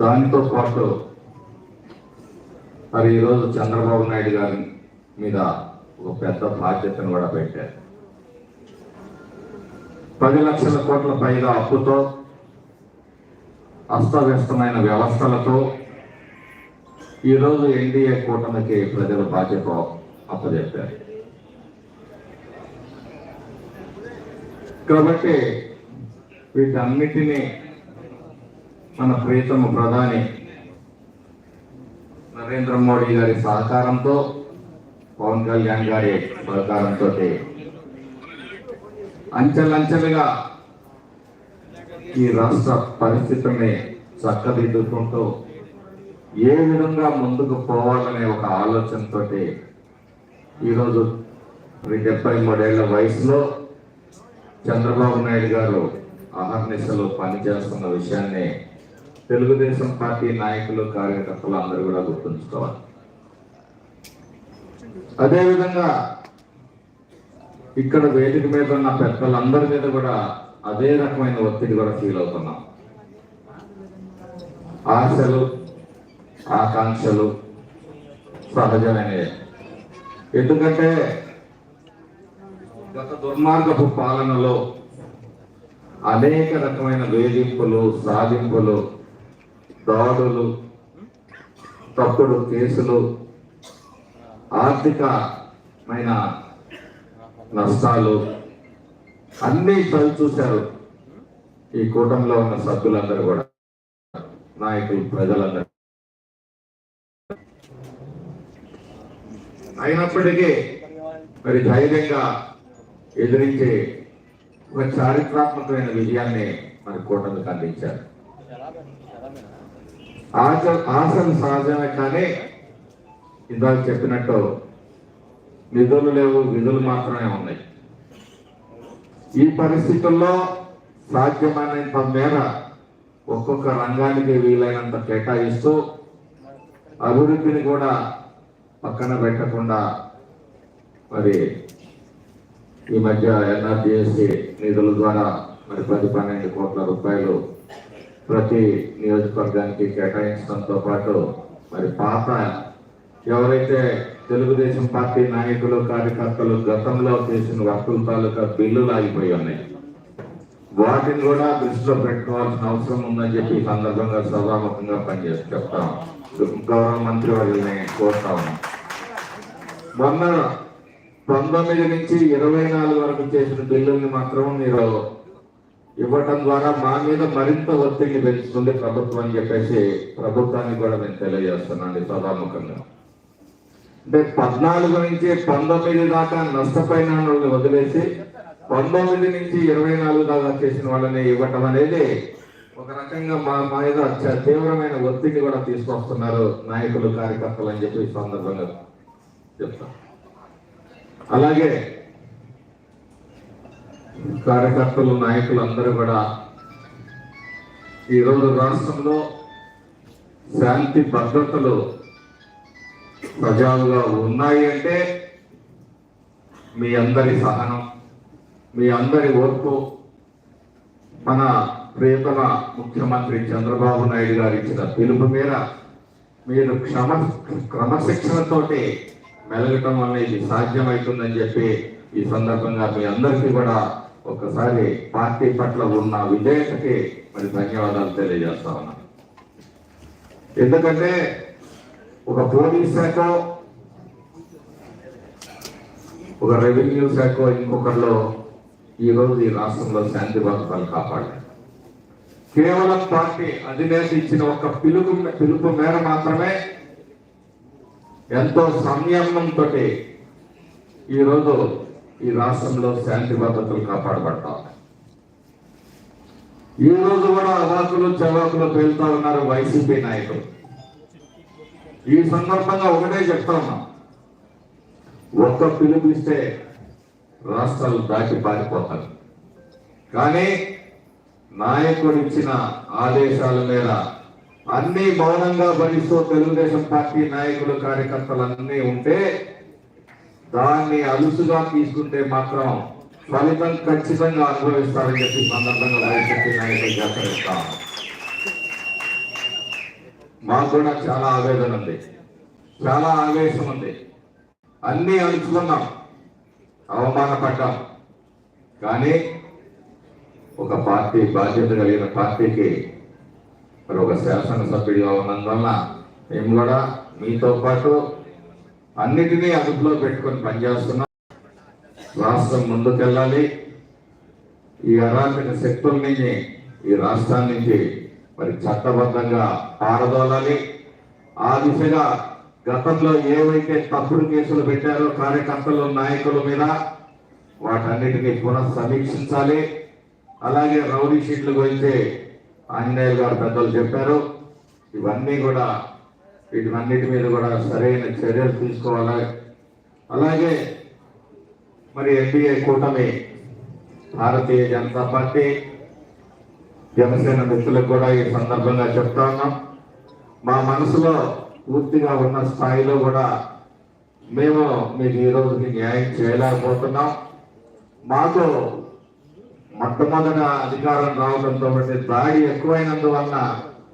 దానితో పాటు మరి ఈరోజు చంద్రబాబు నాయుడు గారి మీద ఒక పెద్ద బాధ్యతను కూడా పెట్టారు. పది లక్షల కోట్ల పైగా అప్పుతో అస్తవ్యస్తమైన వ్యవస్థలతో ఈరోజు ఎన్డీఏ కూటమికి ప్రజల బాధ్యత అప్పచెప్పారు కాబట్టి వీటన్నిటినీ మన ప్రియతమ ప్రధాని నరేంద్ర మోడీ గారి సహకారంతో పవన్ కళ్యాణ్ గారి సహకారంతో అంచెలంచెలుగా ఈ రాష్ట్ర పరిస్థితిని చక్కదిద్దుకుంటూ ఏ విధంగా ముందుకు పోవాలనే ఒక ఆలోచనతో ఈరోజు డెబ్బై మూడేళ్ళ వయసులో చంద్రబాబు నాయుడు గారు అహర్నిశలు పనిచేస్తున్న విషయాన్ని తెలుగుదేశం పార్టీ నాయకులు కార్యకర్తలు అందరూ కూడా గుర్తుంచుకోవాలి. అదేవిధంగా ఇక్కడ వేదిక మీద ఉన్న పెద్దలందరి మీద కూడా అదే రకమైన ఒత్తిడి కూడా ఫీల్ అవుతున్నాం. ఆశలు ఆకాంక్షలు సహజమైనవి. ఎందుకంటే గత దుర్మార్గపు పాలనలో అనేక రకమైన వేధింపులు సాధింపులు దాడులు తప్పుడు కేసులు ఆర్థికమైన నష్టాలు అన్నీ చవి చూశారు. ఈ కూటమిలో ఉన్న సభ్యులందరూ కూడా నాయకులు ప్రజలందరూ. అయినప్పటికీ మరి ధైర్యంగా ఎదిరించే ఒక చారిత్రాత్మకమైన విజయాన్ని మరి కూటమికి అందించారు. ఆశ ఆశలు సహజమే కానీ ఇందాక చెప్పినట్టు నిధులు లేవు విధులు మాత్రమే ఉన్నాయి. ఈ పరిస్థితుల్లో సాధ్యమైనంత మేర ఒక్కొక్క రంగానికి వీలైనంత కేటాయిస్తూ అభివృద్ధిని కూడా పక్కన పెట్టకుండా మరి ఈ మధ్య ఎన్ఆర్డిఎస్సి నిధుల ద్వారా మరి పది పన్నెండు కోట్ల రూపాయలు ప్రతి నియోజకవర్గానికి కేటాయించడంతో పాటు మరి పాత ఎవరైతే తెలుగుదేశం పార్టీ నాయకులు కార్యకర్తలు గతంలో చేసిన వర్కుల తాలూకా బిల్లులు ఆగిపోయి ఉన్నాయి. వాటిని కూడా దృష్టిలో పెట్టుకోవాల్సిన అవసరం ఉందని చెప్పి ఈ సందర్భంగా సభాముఖంగా పనిచేసి చెప్తాం. గౌరవ మంత్రి వాళ్ళని కోరుతా ఉన్నాం. మొన్న పంతొమ్మిది నుంచి ఇరవై నాలుగు వరకు చేసిన బిల్లుల్ని మాత్రం మీరు ఇవ్వటం ద్వారా మా మీద మరింత ఒత్తిడిని పెంచుతుంది ప్రభుత్వం అని చెప్పేసి ప్రభుత్వానికి కూడా నేను తెలియజేస్తున్నాను సభాముఖంగా. అంటే పద్నాలుగు నుంచి పంతొమ్మిది దాకా నష్టపోయిన వాళ్ళని వదిలేసి పంతొమ్మిది నుంచి ఇరవై నాలుగు దాకా చేసిన వాళ్ళని ఇవ్వటం అనేది ఒక రకంగా మా మీద తీవ్రమైన ఒత్తిడి కూడా తీసుకొస్తున్నారు నాయకులు కార్యకర్తలు అని చెప్పి సందర్భంగా చెప్తాం అలాగే కార్యకర్తలు నాయకులు అందరూ కూడా ఈరోజు రాష్ట్రంలో శాంతి భద్రతలు సజావుగా ఉన్నాయి అంటే మీ అందరి సహనం మీ అందరి ఓర్పు. మన ప్రియతమ ముఖ్యమంత్రి చంద్రబాబు నాయుడు గారు ఇచ్చిన పిలుపు మీద మీరు క్షమ క్రమశిక్షణతోటి మెలగటం అనేది సాధ్యమవుతుందని చెప్పి ఈ సందర్భంగా మీ అందరికీ కూడా ఒకసారి పార్టీ పట్ల ఉన్న విధేయతకి మరి ధన్యవాదాలు తెలియజేస్తా ఉన్నాను ఎందుకంటే ఒక పోలీస్ శాఖ ఒక రెవెన్యూ శాఖ ఇంకొకరిలో ఈ రోజు ఈ రాష్ట్రంలో శాంతి భద్రతలు కాపాడారు. కేవలం పార్టీ అధినేత ఇచ్చిన ఒక పిలుపు పిలుపు మేర మాత్రమే ఎంతో సంయమనంతో ఈరోజు ఈ రాష్ట్రంలో శాంతి భద్రతలు కాపాడబడతా. ఈ రోజు కూడా అవాకులు చవాకులు పేలుతా ఉన్నారు వైసీపీ నాయకులు. ఈ సందర్భంగా ఒకటే చెప్తా ఉన్నాం. ఒక్క పిలుపిస్తే రాష్ట్రాలు దాటి పారిపోతారు కానీ నాయకుడు ఇచ్చిన ఆదేశాల మేర అన్ని మౌనంగా భరిస్తూ తెలుగుదేశం పార్టీ నాయకులు కార్యకర్తలు అన్నీ ఉంటే దాన్ని అలుసుగా తీసుకుంటే మాత్రం ఫలితం ఖచ్చితంగా అనుభవిస్తారని చెప్పి సందర్భంగా భవిష్యత్తు నాయకులు హెచ్చరిస్తాం మాకు కూడా చాలా ఆవేదన ఉంది. చాలా ఆవేశం ఉంది. అన్నీ అలుచుకున్నాం. అవమానపడ్డాం. కానీ ఒక పార్టీ బాధ్యత కలిగిన పార్టీకి మరి ఒక శాసనసభ్యుడిగా ఉన్నందువల్ల మేము కూడా మీతో పాటు అన్నిటినీ అదుపులో పెట్టుకొని పనిచేస్తున్నాం. రాష్ట్రం ముందుకెళ్ళాలి. ఈ అరాచక శక్తుల నుంచి ఈ రాష్ట్రాన్ని నుంచి మరి చట్టబద్ధంగా పారదోలాలి. ఆ దిశగా గతంలో ఏవైతే తప్పుడు కేసులు పెట్టారో కార్యకర్తలు నాయకుల మీద వాటన్నిటినీ పునః సమీక్షించాలి అలాగే రౌడీ షీట్ల గురించి ఆంజనేయులు గారు పెద్దలు చెప్పారు. ఇవన్నీ కూడా వీటివన్నిటి మీద కూడా సరైన చర్యలు తీసుకోవాలి? అలాగే మరి ఎన్డీఏ కూటమి భారతీయ జనతా పార్టీ జనసేన మిత్రులకు కూడా ఈ సందర్భంగా చెప్తా ఉన్నాం. మా మనసులో పూర్తిగా ఉన్న స్థాయిలో కూడా మేము మీకు ఈరోజు న్యాయం చేయలేకపోతున్నాం. మాకు మొట్టమొదట అధికారం రావడంతో దాడి ఎక్కువైనందువలన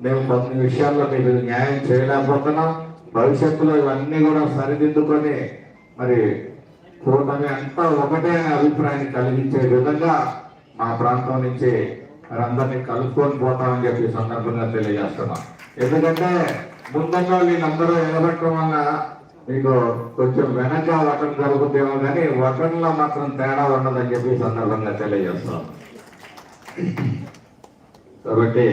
మేము కొన్ని విషయాల్లో మీకు న్యాయం చేయలేకపోతున్నాం. భవిష్యత్తులో ఇవన్నీ కూడా సరిదిద్దుకొని మరి కూటమి అంతా ఒకటే అనే అభిప్రాయాన్ని కలిగించే విధంగా మా ప్రాంతం నుంచి మరి అందరినీ కలుపుకొని పోతామని చెప్పి సందర్భంగా తెలియజేస్తున్నాం. ఎందుకంటే ముందుగా వీళ్ళందరూ ఎగబట్టడం వల్ల మీకు కొంచెం వెనక వటం జరుగుతుందేమో కానీ వటంలో మాత్రం తేడా ఉండదని చెప్పి సందర్భంగా తెలియజేస్తాం కాబట్టి